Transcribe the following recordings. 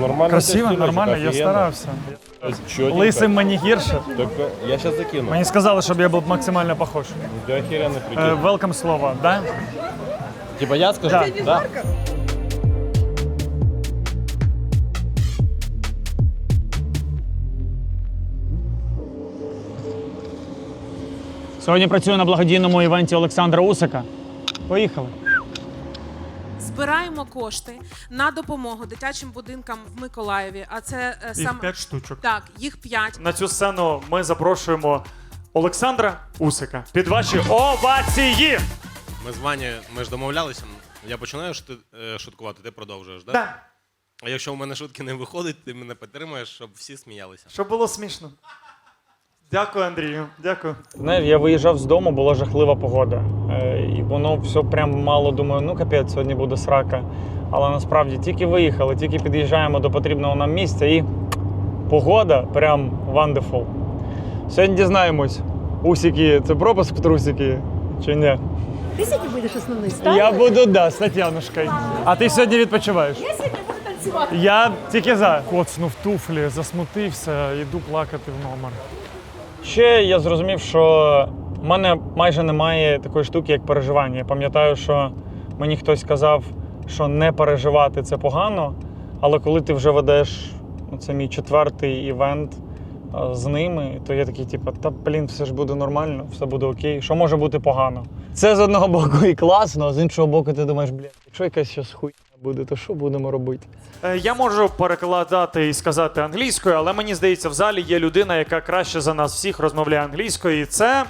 Нормально. Красиво, стилечек, нормально, я офигенно. старався. Чётенько. Лисим мені гірше. Так, э, я сейчас закину. Мені сказали, щоб я був максимально похож. Да охеренный Е, прикид. Welcome слово, да? Типа я скажу? Да. Да. Сьогодні працюю на благодійному івенті Олександра Усика. Поїхали. Збираємо кошти на допомогу дитячим будинкам в Миколаєві. А це е, Їх сам п'ять штучок. так, їх п'ять. На цю сцену ми запрошуємо Олександра Усика під ваші овації. Ми з Вані, ми ж домовлялися. Я починаю шути- е, шуткувати, ти продовжуєш, так? Да. А якщо в мене шутки не виходить, ти мене підтримуєш, щоб всі сміялися. Щоб було смішно. Дякую, Андрію. Дякую. Знаєш, я виїжджав з дому, була жахлива погода. Е, і воно все прям мало думаю, ну капець, сьогодні буде срака. Але насправді тільки виїхали, тільки під'їжджаємо до потрібного нам місця і погода прям wonderful. Сьогодні дізнаємось, усики це пропуск в трусики чи ні? Ти сьогодні будеш основний стар? Я буду, да, з Тетянушкою. А ти сьогодні відпочиваєш? Я сьогодні буду танцювати. Я тільки за. Коцнув туфлі, засмутився, йду плакати в номер. Ще я зрозумів, що в мене майже немає такої штуки, як переживання. Я пам'ятаю, що мені хтось сказав, що не переживати це погано, але коли ти вже ведеш, ну, це мій четвертий івент з ними, то я такий, типу, та блін, все ж буде нормально, все буде окей. Що може бути погано? Це з одного боку і класно, а з іншого боку, ти думаєш, блядь, якщо якась щось хуйня буде, то що будемо робити? Е, Я можу перекладати і сказати англійською, але мені здається, в залі є людина, яка краще за нас всіх розмовляє англійською. І це.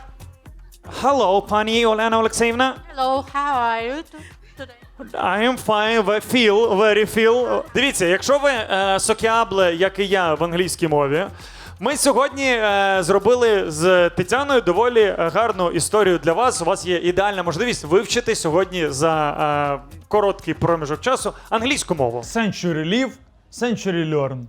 Hello, пані Олена Олексіївна. Hello, how are you today? I am fine, we feel, very feel. Дивіться, якщо ви е, сокіабле, як і я в англійській мові, ми сьогодні е, зробили з Тетяною доволі е, гарну історію для вас. У вас є ідеальна можливість вивчити сьогодні за е, короткий проміжок часу англійську мову. Century live, century learn.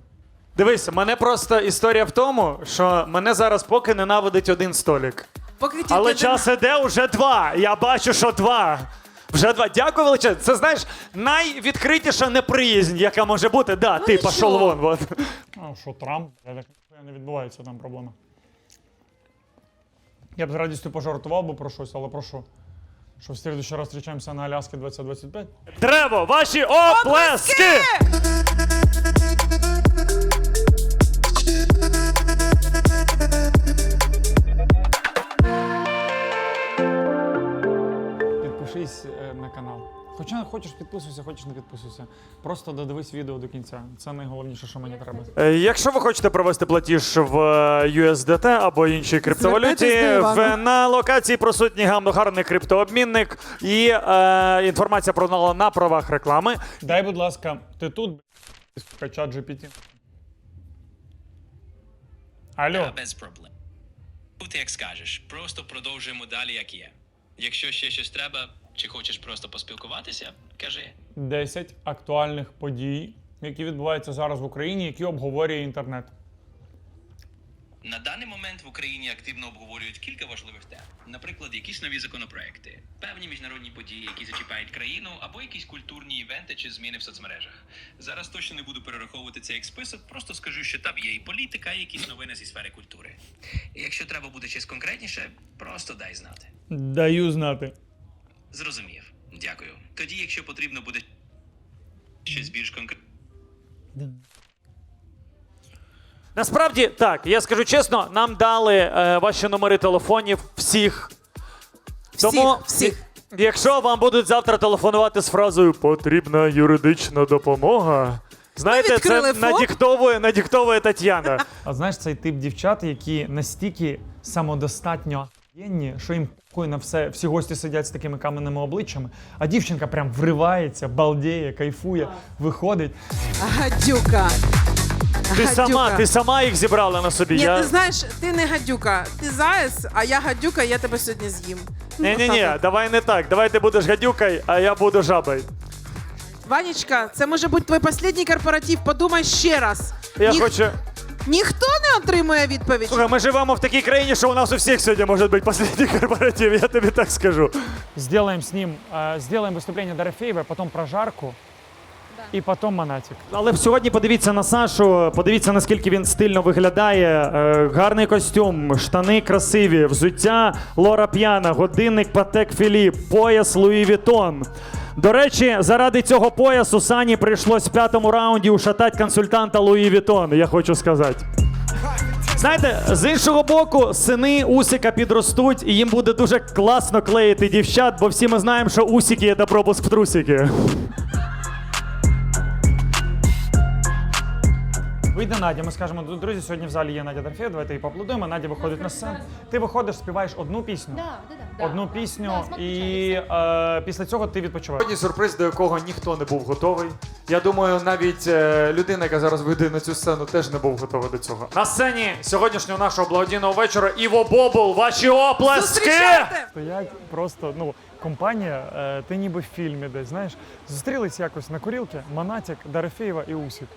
Дивись, мене просто історія в тому, що мене зараз поки ненавидить один столік. Поки тільки Але не- час іде уже два. Я бачу, що два. Вже два. Дякую величезно. Це знаєш найвідкритіша неприязнь, яка може бути. Да, ти нічого. пішов вон. А що Трамп? Я так не відбувається там проблема. Я б з радістю пожартував би про щось, але прошу. що? В слідуючий раз зустрічаємося на Аляскі 2025? Треба ваші оплески! Підпишись е, на канал. Хоча хочеш підписуйся, хочеш не підписуйся. Просто додивись відео до кінця. Це найголовніше, що мені треба. Е, Якщо ви хочете провести платіж в е, USDT або іншій криптовалюті, Звертайтесь до Івана. в, на локації присутній гам- гарний криптообмінник і е, інформація про на, на правах реклами. Дай, будь ласка, ти тут чат GPT. Алло. Та без проблем. Ти як скажеш, просто продовжуємо далі, як є. Якщо ще щось треба, чи хочеш просто поспілкуватися, кажи. 10 актуальних подій, які відбуваються зараз в Україні, які обговорює інтернет. На даний момент в Україні активно обговорюють кілька важливих тем. Наприклад, якісь нові законопроекти, певні міжнародні події, які зачіпають країну, або якісь культурні івенти чи зміни в соцмережах. Зараз точно не буду перераховувати це як список, просто скажу, що там є і політика, і якісь новини зі сфери культури. І якщо треба буде щось конкретніше, просто дай знати. Даю знати. Зрозумів. Дякую. Тоді, якщо потрібно буде щось більш конкретне. Насправді так, я скажу чесно, нам дали е, ваші номери телефонів всіх. Тому, всіх. якщо вам будуть завтра телефонувати з фразою Потрібна юридична допомога. Знаєте, це відкрили надіктовує, надіктовує Тетяна. А знаєш цей тип дівчат, які настільки самодостатньо що їм похуй на все, всі гості сидять з такими каменними обличчями, а дівчинка прям вривається, балдіє, кайфує, виходить. Гадюка. Ти Гадюка. сама, ти сама їх зібрала на собі. Ні, я... ти знаєш, ти не гадюка, ти заяць, а я гадюка, я тебе сьогодні з'їм. Ні, ні, ні, давай не так. Давай ти будеш гадюкою, а я буду жабою. Ванечка, це може бути твій останній корпоратив. Подумай ще раз. Я Ніх- хочу. Ніхто не отримує відповідь. Слухай, ми живемо в такій країні, що у нас у всіх сьогодні може бути останній корпоратив, я тобі так скажу. Сделаем с ним, э, сделаем выступление Дорофеевой, потом прожарку. і потім Монатік. Але сьогодні подивіться на Сашу, подивіться, наскільки він стильно виглядає. Е, гарний костюм, штани красиві, взуття Лора П'яна, годинник Патек Філіп, пояс Луї Вітон. До речі, заради цього поясу Сані прийшлось в п'ятому раунді ушатати консультанта Луї Вітон, я хочу сказати. Знаєте, з іншого боку, сини Усіка підростуть, і їм буде дуже класно клеїти дівчат, бо всі ми знаємо, що Усіки це пропуск в трусики. Вийде Надя, ми скажемо, друзі, сьогодні в залі є Надя Дорофєєва, давайте її поаплодуємо. Надя виходить на сцену. Ти виходиш, співаєш одну пісню. Да, да, да. Одну пісню, Да, і е, після цього ти відпочиваєш. Сьогодні сюрприз, до якого ніхто не був готовий. Я думаю, навіть е, людина, яка зараз вийде на цю сцену, теж не був готовий до цього. На сцені сьогоднішнього нашого благодійного вечора Іво Бобул. Ваші оплески! Зустрічайте! Стоять просто, ну, компанія, е, ти ніби в фільмі десь, знаєш, зустрілись якось на курілки, Монатік, Дорофєєва і Усік.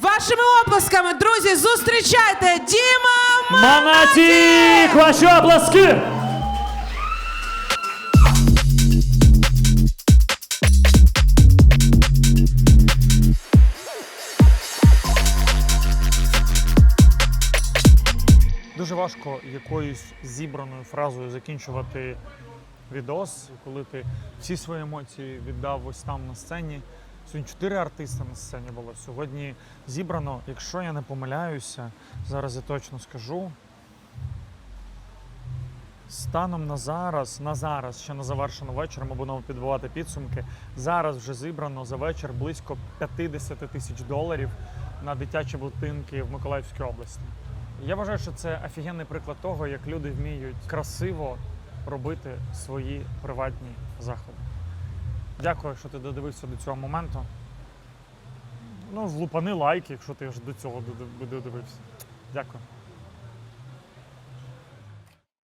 Вашими оплесками, друзі, зустрічайте Діма Монатік! Ваші оплески! Важко якоюсь зібраною фразою закінчувати відос, коли ти всі свої емоції віддав ось там на сцені. Сьогодні чотири артиста на сцені було. Сьогодні зібрано, якщо я не помиляюся, зараз я точно скажу. Станом на зараз, на зараз, ще на завершену вечір, ми будемо підбивати підсумки. Зараз вже зібрано за вечір близько 50 тисяч доларів на дитячі будинки в Миколаївській області. Я вважаю, що це офігенний приклад того, як люди вміють красиво робити свої приватні заходи. Дякую, що ти додивився до цього моменту. Ну, влупани лайк, якщо ти вже до цього додив- додивився. Дякую.